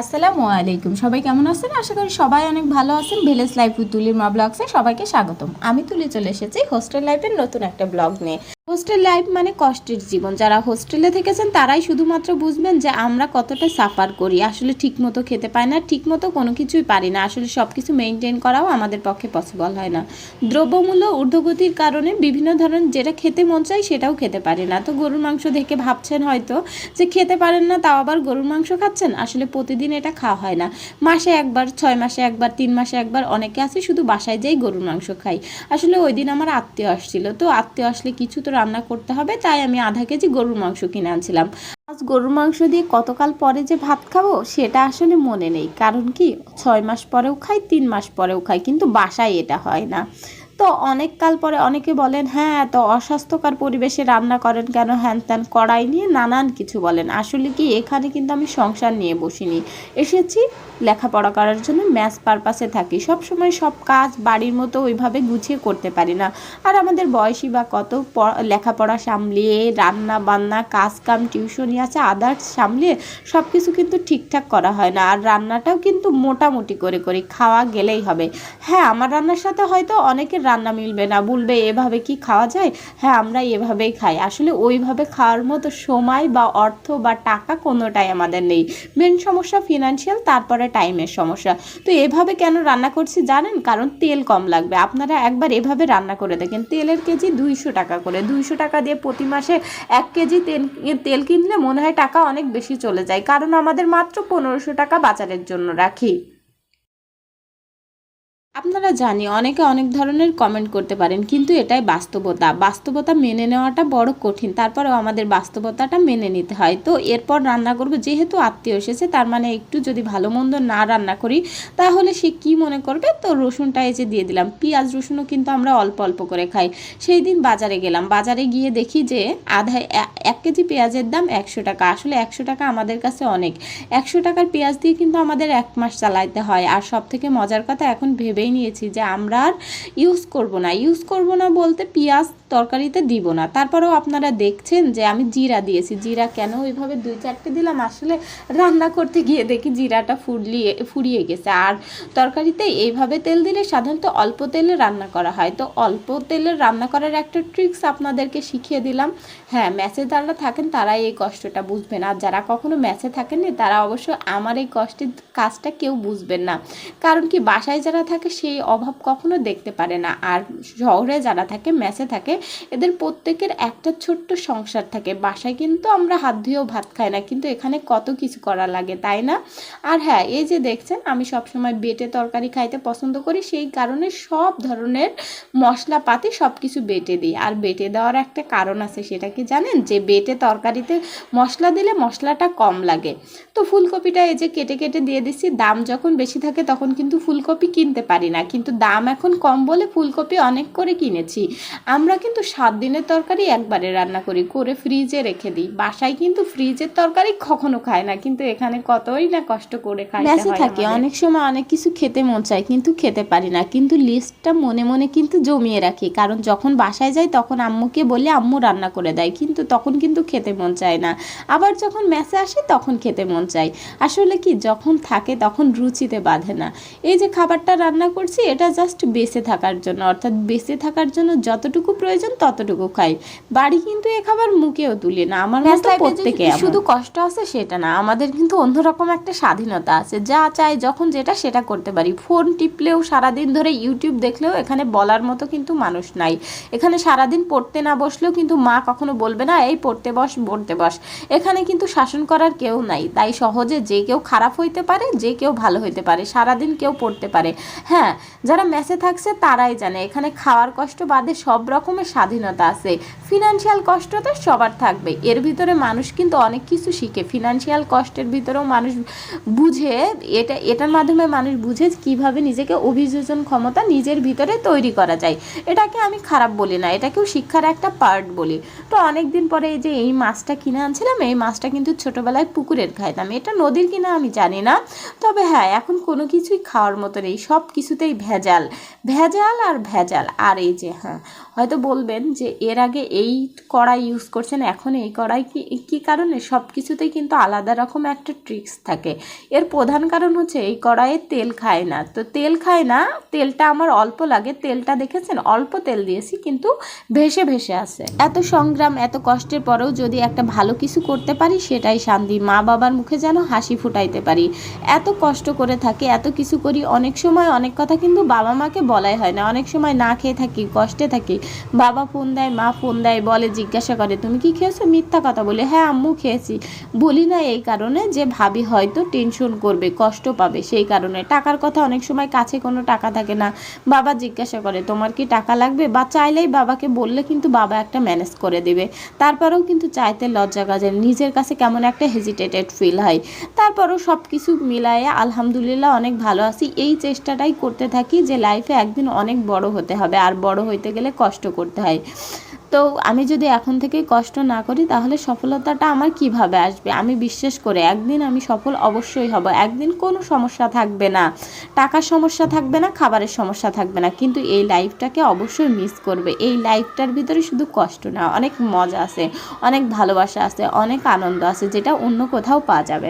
আসসালামু আলাইকুম। সবাই কেমন আছেন? আশা করি সবাই অনেক ভালো আছেন। ভিলেজ লাইফ উইথ তুলির মা ব্লগসে সবাইকে স্বাগতম। আমি তুলে চলে এসেছি হোস্টেল লাইফের নতুন একটা ব্লগ নিয়ে। হোস্টেল লাইফ মানে কষ্টের জীবন। যারা হোস্টেলে থেকেছেন, তারাই শুধুমাত্র বুঝবেন যে আমরা কতটা সাফার করি। আসলে ঠিকমতো খেতে পাই না, ঠিকমতো কোনো কিছুই পারি না। আসলে সব কিছু মেনটেন করাও আমাদের পক্ষে পসিবল হয় না। দ্রব্যমূল্য ঊর্ধ্বগতির কারণে বিভিন্ন ধরনের যেটা খেতে মন চাই সেটাও খেতে পারি না। তো গরুর মাংস দেখে ভাবছেন হয়তো যে খেতে পারেন না, তাও আবার গরুর মাংস খাচ্ছেন? আসলে প্রতিদিন এটা খাওয়া হয় না। মাসে একবার, ছয় মাসে একবার, তিন মাসে একবার অনেকে আছে শুধু বাসায় যেই গরুর মাংস খাই আসলে ওই দিন আমার আত্মীয় আসছিল। তো আত্মীয় আসলে কিছু তো রান্না করতে হবে, তাই আমি আধা কেজি গরুর মাংস কিনে আনছিলাম। আজ গরুর মাংস দিয়ে কতকাল পরে যে ভাত খাব, সেটা আসলে মনে নেই। কারণ কি, ছয় মাস পরেও খাই, তিন মাস পরেও খাই, কিন্তু বাসায় এটা হয় না। তো অনেক কাল পরে অনেকে বলেন হ্যাঁ এত অস্বাস্থ্যকর পরিবেশে রান্না করেন কেন? হ্যান ত্যান কড়াই নিয়ে নানান কিছু বলেন। আসলে কি এখানে কিন্তু আমি সংসার নিয়ে বসিনি। এসেছি লেখাপড়া করার জন্য ম্যাথ পারপাসে থাকি। সব সময় সব কাজ বাড়ির মতো ওইভাবে গুছিয়ে করতে পারি না। আর আমাদের বয়সী বা কত লেখাপড়া সামলিয়ে রান্না বান্না কাজ কাম টিউশনি আছে আদার্স সামলিয়ে সব কিছু কিন্তু ঠিকঠাক করা হয় না। আর রান্নাটাও কিন্তু মোটামুটি করে করি, খাওয়া গেলেই হবে। হ্যাঁ আমার রান্নার সাথে হয়তো অনেকের রান্না মিলবে না, বলবে এভাবে কি খাওয়া যায়? হ্যাঁ আমরা এভাবেই খাই। আসলে ওইভাবে খাওয়ার মতো সময় বা অর্থ বা টাকা কোনোটাই আমাদের নেই। মেন সমস্যা ফিনান্সিয়াল তারপরে টাইমের সমস্যা। তো এভাবে কেন রান্না করছি জানেন? কারণ তেল কম লাগবে। আপনারা একবার এভাবে রান্না করে দেখেন। তেলের কেজি দুইশো টাকা করে। দুইশো টাকা দিয়ে প্রতি মাসে এক কেজি তেল তেল কিনলে মনে হয় টাকা অনেক বেশি চলে যায়। কারণ আমাদের মাত্র পনেরোশো টাকা বাজারের জন্য রাখি। আপনারা জানি অনেকে অনেক ধরনের কমেন্ট করতে পারেন, কিন্তু এটাই বাস্তবতা। বাস্তবতা মেনে নেওয়াটা বড় কঠিন, তারপরেও আমাদের বাস্তবতাটা মেনে নিতে হয়। তো এরপর রান্না করব, যেহেতু আত্মীয় এসেছে, তার মানে একটু যদি ভালো মন্দ না রান্না করি, তাহলে সে কি মনে করবে? তো রসুনটা যে দিয়ে দিলাম, পেঁয়াজ রসুনও কিন্তু আমরা অল্প অল্প করে খাই। সেই দিন বাজারে গেলাম, বাজারে গিয়ে দেখি যে আধা এক কেজি পেঁয়াজের দাম একশো টাকা, আসলে একশো টাকা আমাদের কাছে অনেক। একশো টাকার পেঁয়াজ দিয়ে কিন্তু আমাদের এক মাস চালাইতে হয়, আর সব থেকে মজার কথা এখন ভেবেই নিয়েছি যে আমরা আর ইউজ করব না। ইউজ করব না বলতে পেঁয়াজ তরকারিতে দিব না। তারপরেও আপনারা দেখছেন যে আমি জিরা দিয়েছি। জিরা কেন ওইভাবে দুই চারটে দিলাম? আসলে রান্না করতে গিয়ে দেখি জিরাটা ফুটলিয়ে ফুরিয়ে গেছে। আর তরকারিতে এইভাবে তেল দিলে সাধারণত অল্প তেলে রান্না করা হয়। তো অল্প তেলে রান্না করার একটা ট্রিক্স আপনাদেরকে শিখিয়ে দিলাম। হ্যাঁ ম্যাচে যারা থাকেন তারাই এই কষ্টটা বুঝবেন। আর যারা কখনো ম্যাচে থাকেননি তারা অবশ্য আমার এই কষ্টের কাজটা কেউ বুঝবেন না। কারণ কি, বাসায় যারা থাকে সেই অভাব কখনো দেখতে পারে না। আর শহরে যারা থাকে ম্যাচে থাকে, এদের প্রত্যেকের একটা ছোট্ট সংসার থাকে। বাসায় কিন্তু আমরা হাত ধুয়েও ভাত খাই না, কিন্তু এখানে কত কিছু করা লাগে, তাই না? আর হ্যাঁ এই যে দেখছেন, আমি সবসময় বেটে তরকারি খাইতে পছন্দ করি, সেই কারণে সব ধরনের মশলাপাতি সব কিছু বেটে দিই। আর বেটে দেওয়ার একটা কারণ আছে, সেটা কি জানেন? যে বেটে তরকারিতে মশলা দিলে মশলাটা কম লাগে। তো ফুলকপিটা এই যে কেটে কেটে দিয়ে দিচ্ছি, দাম যখন বেশি থাকে, তখন কিন্তু ফুলকপি কিনতে পারি। না। কিন্তু দাম এখন কম বলে ফুলকপি অনেক করে কিনেছি। আমরা কিন্তু সাত দিনের তরকারি একবারে রান্না করি করে ফ্রিজে রেখে দিই। বাসায় কিন্তু ফ্রিজের তরকারি কখনো খায় না কিন্তু এখানে কতই না কষ্ট করে খাই থাকে অনেক সময় অনেক কিছু খেতে মন চায় কিন্তু খেতে পারি না। কিন্তু লিস্টটা মনে মনে কিন্তু জমিয়ে রাখি কারণ যখন বাসায় যাই তখন আম্মুকে বলে আম্মু রান্না করে দেয় কিন্তু তখন কিন্তু খেতে মন চায় না। আবার যখন মেসে আসে তখন খেতে মন চায়। আসলে কি যখন থাকে তখন রুচিতে বাঁধে না। এই যে খাবারটা রান্না করছি এটা জাস্ট বেঁচে থাকার জন্য। অর্থাৎ বেঁচে থাকার জন্য যতটুকু প্রয়োজন ততটুকু খাই। বাড়ি কিন্তু এ খাবার মুখেও তুলি না। আমার মতো প্রত্যেকে শুধু কষ্ট আছে সেটা না। আমাদের কিন্তু অন্যরকম একটা স্বাধীনতা আছে। যা চাই যখন যেটা সেটা করতে পারি। ফোন টিপলেও সারাদিন ধরে ইউটিউব দেখলেও এখানে বলার মতো কিন্তু মানুষ নাই। এখানে সারাদিন পড়তে না বসলেও কিন্তু মা কখনো বলবে না এই পড়তে বস পড়তে বস। এখানে কিন্তু শাসন করার কেউ নাই। তাই সহজে যে কেউ খারাপ হইতে পারে যে কেউ ভালো হইতে পারে। সারাদিন কেউ পড়তে পারে। হ্যাঁ যারা মেসে থাকছে তারাই জানে। এখানে খাওয়ার কষ্ট বাদে সব রকমের স্বাধীনতা আছে। ফিনান্সিয়াল কষ্ট তো সবার থাকবে। এর ভিতরে মানুষ কিন্তু অনেক কিছু শিখে। ফিনান্সিয়াল কষ্টের ভিতরেও মানুষ বুঝে এটা, এটার মাধ্যমে মানুষ বুঝে কীভাবে নিজেকে অভিযোজন ক্ষমতা নিজের ভিতরে তৈরি করা যায়। এটাকে আমি খারাপ বলি না, এটাকেও শিক্ষার একটা পার্ট বলি। তো অনেক দিন পরে এই যে এই মাছটা কিনে আনছিলাম, এই মাছটা কিন্তু ছোটোবেলায় পুকুরের খাইতাম। এটা নদীর কিনা আমি জানি না। তবে হ্যাঁ এখন কোনো কিছুই খাওয়ার মতো নেই। সব কিছুতেই ভেজাল ভেজাল আর ভেজাল, আর এই যে হ্যাঁ হয়তো বলবেন যে এর আগে এই কড়াই ইউজ করছেন, এখন এই কড়াই কি, কী কারণে? সব কিছুতেই কিন্তু আলাদা রকম একটা ট্রিক্স থাকে। এর প্রধান কারণ হচ্ছে এই কড়াইয়ে তেল খায় না। তো তেল খায় না, তেলটা আমার অল্প লাগে, তেলটা দেখেছেন? অল্প তেল দিয়েছি, কিন্তু ভেসে ভেসে আসে। এত সংগ্রাম, এত কষ্টের পরেও যদি একটা ভালো কিছু করতে পারি, সেটাই শান্তি। মা বাবার মুখে যেন হাসি ফুটাইতে পারি। এত কষ্ট করে থাকে, এত কিছু করি, অনেক সময় অনেক কথা কিন্তু বাবা মাকে বলাই হয় না। অনেক সময় না খেয়ে থাকি, কষ্টে থাকি। বাবা ফোন দেয়, মা ফোন দেয়, বলে, জিজ্ঞাসা করে, তুমি কি খেয়েছো? মিথ্যা কথা বলে হ্যাঁ আম্মু খেয়েছি। বলি না এই কারণে যে ভাবি হয়তো টেনশন করবে, কষ্ট পাবে সেই কারণে। টাকার কথা অনেক সময় কাছে কোনো টাকা থাকে না। বাবা জিজ্ঞাসা করে, তোমার কি টাকা লাগবে? বা চাইলেই বাবাকে বললে কিন্তু বাবা একটা ম্যানেজ করে দেবে। তারপরেও কিন্তু চাইতে লজ্জা কাজে নিজের কাছে কেমন একটা হেজিটেটেড ফিল হয়। তারপরও সব কিছু মিলায়ে আলহামদুলিল্লাহ অনেক ভালো আছি। এই চেষ্টাটাই করতে থাকি যে লাইফে একদিন অনেক বড় হতে হবে। আর বড় হইতে গেলে কষ্ট করতে হয়। তো আমি যদি এখন থেকে কষ্ট না করি, তাহলে সফলতাটা আমার কীভাবে আসবে? আমি বিশ্বাস করে একদিন আমি সফল অবশ্যই হব। একদিন কোনো সমস্যা থাকবে না। টাকার সমস্যা থাকবে না, খাবারের সমস্যা থাকবে না। কিন্তু এই লাইফটাকে অবশ্যই মিস করবে। এই লাইফটার ভিতরে শুধু কষ্ট না, অনেক মজা আছে, অনেক ভালোবাসা আছে, অনেক আনন্দ আছে, যেটা অন্য কোথাও পাওয়া যাবে।